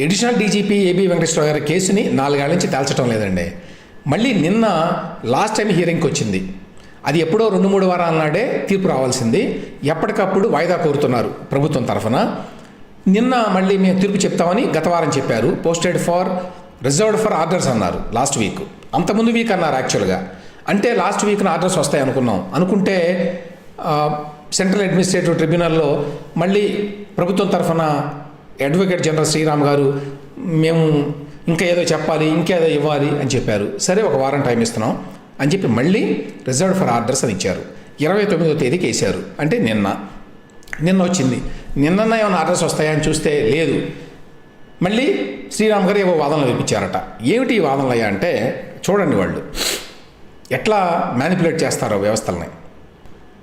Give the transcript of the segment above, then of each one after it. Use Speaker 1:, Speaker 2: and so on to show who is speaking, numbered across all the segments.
Speaker 1: Additional DGP AB Venkateswara గారి కేసుని నాలుగేళ్ళ నుంచి తేల్చడం లేదండి. మళ్ళీ నిన్న లాస్ట్ టైం హియరింగ్కి వచ్చింది. అది ఎప్పుడో రెండు మూడు వారాల నాడే తీర్పు రావాల్సింది. ఎప్పటికప్పుడు వాయిదా కోరుతున్నారు ప్రభుత్వం తరఫున. నిన్న మళ్ళీ మేము తీర్పు చెప్తామని గత వారం చెప్పారు. Posted for reserved for orders అన్నారు లాస్ట్ వీక్. అంతకుముందు వీక్ అన్నారు యాక్చువల్గా. అంటే లాస్ట్ వీక్న ఆర్డర్స్ వస్తాయి అనుకున్నాం. అనుకుంటే సెంట్రల్ అడ్మినిస్ట్రేటివ్ ట్రిబ్యునల్లో మళ్ళీ ప్రభుత్వం తరఫున అడ్వకేట్ జనరల్ శ్రీరామ్ గారు మేము ఇంకా ఏదో చెప్పాలి ఇంకేదో ఇవ్వాలి అని చెప్పారు. సరే ఒక వారం టైం ఇస్తున్నాం అని చెప్పి మళ్ళీ రిజర్వ్ ఫర్ ఆర్డర్స్ అని ఇచ్చారు. ఇరవై తొమ్మిదో తేదీకి వేశారు అంటే నిన్న. నిన్న వచ్చింది. నిన్న ఏమైనా ఆర్డర్స్ అని చూస్తే లేదు. మళ్ళీ శ్రీరామ్ గారు ఏవో వాదనలు వినిపించారట. ఏమిటి ఈ వాదనలు అయ్యా అంటే చూడండి వాళ్ళు. ఎట్లా మ్యానిపులేట్ చేస్తారో వ్యవస్థల్ని.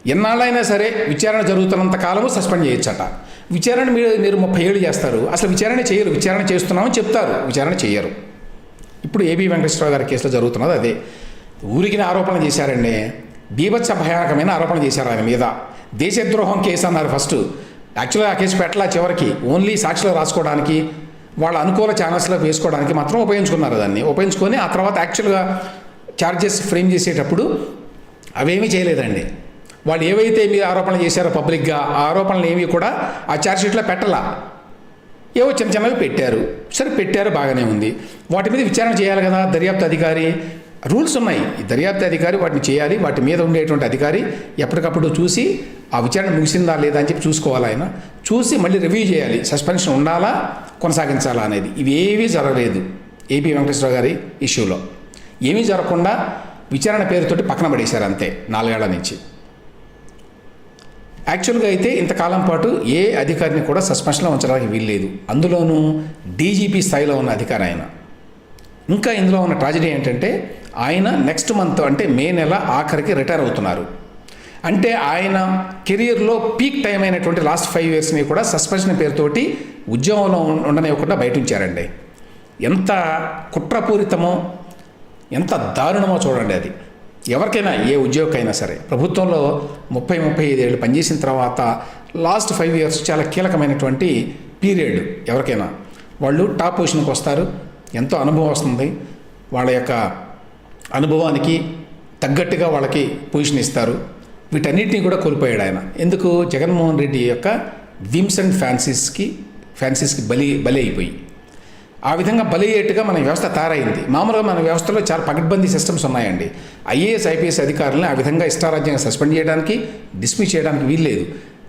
Speaker 1: ఎన్నాళ్ళైనా సరే విచారణ జరుగుతున్నంత కాలము సస్పెండ్ చేయొచ్చట. విచారణ మీరు మీరు ముప్పై ఏళ్ళు చేస్తారు. అసలు విచారణ చేయరు. విచారణ చేస్తున్నామని చెప్తారు. విచారణ చేయరు. ఇప్పుడు ఏబీ వెంకటేశ్వరరావు గారి కేసులో జరుగుతున్నది అదే. ఊరికి ఆరోపణ చేశారండి. బీభత్స భయానకమైన ఆరోపణ చేశారు ఆయన మీద. దేశద్రోహం కేసు అన్నారు ఫస్ట్. యాక్చువల్గా ఆ కేసు పెట్టలా చివరికి. ఓన్లీ సాక్షిలో రాసుకోవడానికి వాళ్ళ అనుకూల ఛానల్స్లో వేసుకోవడానికి మాత్రం ఉపయోగించుకున్నారు దాన్ని. ఉపయోగించుకొని ఆ తర్వాత యాక్చువల్గా ఛార్జెస్ ఫ్రేమ్ చేసేటప్పుడు అవేమీ చేయలేదండి. వాళ్ళు ఏవైతే మీరు ఆరోపణలు చేశారో పబ్లిక్గా ఆ ఆరోపణలు ఏవి కూడా ఆ ఛార్జ్షీట్లో పెట్టలా. ఏవో చిన్న చిన్నవి పెట్టారు. సరే పెట్టారు బాగానే ఉంది. వాటి మీద విచారణ చేయాలి కదా దర్యాప్తు అధికారి. రూల్స్ ఉన్నాయి. ఈ దర్యాప్తు అధికారి వాటిని చేయాలి. వాటి మీద ఉండేటువంటి అధికారి ఎప్పటికప్పుడు చూసి ఆ విచారణ ముగిసిందా లేదా అని చెప్పి చూసుకోవాలి ఆయన. చూసి మళ్ళీ రివ్యూ చేయాలి. సస్పెన్షన్ ఉండాలా కొనసాగించాలా అనేది. ఇవేవీ జరగలేదు ఏపీ వెంకటేశ్వర గారి ఇష్యూలో. ఏమీ జరగకుండా విచారణ పేరుతోటి పక్కన పడేశారు అంతే నాలుగేళ్ళ నుంచి. యాక్చువల్గా అయితే ఇంతకాలం పాటు ఏ అధికారిని కూడా సస్పెన్షన్లో ఉంచడానికి వీల్లేదు. అందులోనూ డీజీపీ స్థాయిలో ఉన్న అధికారి ఆయన. ఇంకా ఇందులో ఉన్న ట్రాజడీ ఏంటంటే ఆయన నెక్స్ట్ మంత్ అంటే మే నెల ఆఖరికి రిటైర్ అవుతున్నారు. అంటే ఆయన కెరియర్లో పీక్ టైం అయినటువంటి లాస్ట్ ఫైవ్ ఇయర్స్ని కూడా సస్పెన్షన్ పేరుతోటి ఉద్యోగంలో ఉండనివ్వకుండా బయట ఉంచారండి ఎంత కుట్రపూరితమో ఎంత దారుణమో చూడండి అది. ఎవరికైనా ఏ ఉద్యోగకైనా సరే ప్రభుత్వంలో ముప్పై ముప్పై ఐదేళ్ళు పనిచేసిన తర్వాత లాస్ట్ ఫైవ్ ఇయర్స్ చాలా కీలకమైనటువంటి పీరియడ్ ఎవరికైనా. వాళ్ళు టాప్ పొజిషన్కి వస్తారు ఎంతో అనుభవం వస్తుంది వాళ్ళ యొక్క అనుభవానికి తగ్గట్టుగా వాళ్ళకి పొజిషన్ ఇస్తారు. వీటన్నిటిని కూడా కోల్పోయాడు ఆయన. ఎందుకు? జగన్మోహన్ రెడ్డి యొక్క విమ్స్ అండ్ ఫ్యాన్సీస్కి ఫ్యాన్సీస్కి బలి బలి అయిపోయి. ఆ విధంగా బలయ్యేట్టుగా మన వ్యవస్థ తయారైంది. మామూలుగా మన వ్యవస్థలో చాలా పగడ్బందీ సిస్టమ్స్ ఉన్నాయండి. ఐఏఎస్ ఐపీఎస్ అధికారులను ఆ విధంగా ఇష్టారాజ్యంగా సస్పెండ్ చేయడానికి డిస్మిస్ చేయడానికి వీల్లేదు.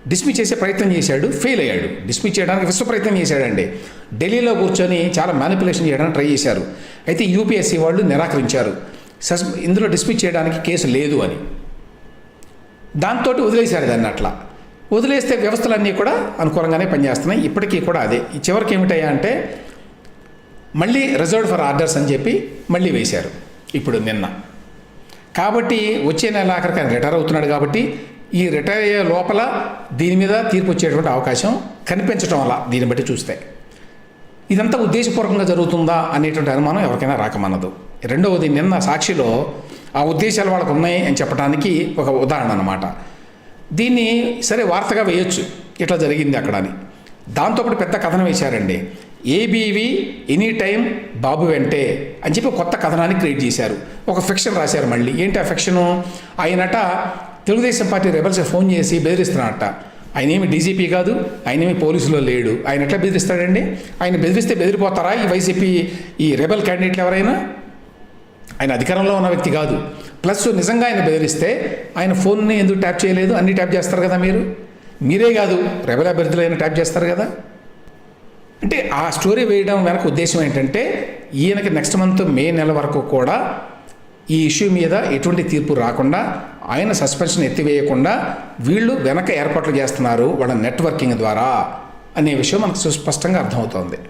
Speaker 1: డిస్మిస్ చేసే ప్రయత్నం చేశాడు ఫెయిల్ అయ్యాడు. డిస్మిస్ చేయడానికి విశ్వ ప్రయత్నం చేశాడండి. ఢిల్లీలో కూర్చొని చాలా మ్యానిపులేషన్ చేయడానికి ట్రై చేశారు. అయితే యూపీఎస్సీ వాళ్ళు నిరాకరించారు. సస్ ఇందులో డిస్మిస్ చేయడానికి కేసు లేదు అని. దాంతో వదిలేశారు దాన్ని అట్లా. వదిలేస్తే వ్యవస్థలన్నీ కూడా అనుకూలంగానే పనిచేస్తున్నాయి. ఇప్పటికీ కూడా అదే. చివరికి ఏమిటయ్యా అంటే మళ్ళీ రిజర్వ్డ్ ఫర్ ఆర్డర్స్ అని చెప్పి మళ్ళీ వేశారు. ఇప్పుడు నిన్న. కాబట్టి వచ్చే నెల ఆఖరికి ఆయన రిటైర్ అవుతున్నాడు కాబట్టి ఈ రిటైర్ అయ్యే లోపల దీని మీద తీర్పు వచ్చేటువంటి అవకాశం కనిపించడం అలా దీన్ని బట్టి చూస్తే. ఇదంతా ఉద్దేశపూర్వకంగా జరుగుతుందా అనేటువంటి అనుమానం ఎవరికైనా రాకమన్నదు రెండవది నిన్న సాక్షిలో ఆ ఉద్దేశాలు వాళ్ళకు ఉన్నాయి అని చెప్పడానికి ఒక ఉదాహరణ అనమాట దీన్ని సరే వార్తగా వేయొచ్చు. ఇట్లా జరిగింది అక్కడ అని. దాంతోపాటు పెద్ద కథనం వేశారండి. ఏబీవి ఎనీ టైం బాబు వెంటే అని చెప్పి కొత్త కథనాన్ని క్రియేట్ చేశారు. ఒక ఫిక్షన్ రాశారు మళ్ళీ. ఏంటి ఆ ఫిక్షను ఆయనట తెలుగుదేశం పార్టీ రెబల్స్ ఫోన్ చేసి బెదిరిస్తున్నాడట ఆయన ఏమి డీజీపీ కాదు ఆయన ఏమి పోలీసులో లేడు. ఆయన ఎట్లా బెదిరిస్తాడండి? ఆయన బెదిరిస్తే బెదిరిపోతారా ఈ వైసీపీ ఈ రెబల్ క్యాండిడేట్లు ఎవరైనా? ఆయన అధికారంలో ఉన్న వ్యక్తి కాదు. ప్లస్ నిజంగా ఆయన బెదిరిస్తే ఆయన ఫోన్ని ఎందుకు ట్యాప్ చేయలేదు? అన్ని ట్యాప్ చేస్తారు కదా మీరు? మీరే కాదు రెబల్ అభ్యర్థులు అయినా ట్యాప్ చేస్తారు కదా? అంటే ఆ స్టోరీ వేయడం వెనక ఉద్దేశం ఏంటంటే ఈయనకి నెక్స్ట్ మంత్ మే నెల వరకు కూడా ఈ ఇష్యూ మీద ఎటువంటి తీర్పు రాకుండా ఆయన సస్పెన్షన్ ఎత్తివేయకుండా వీళ్ళు వెనక ఏర్పాట్లు చేస్తున్నారు వాళ్ళ నెట్వర్కింగ్ ద్వారా అనే విషయం మనకు సుస్పష్టంగా అర్థమవుతోంది.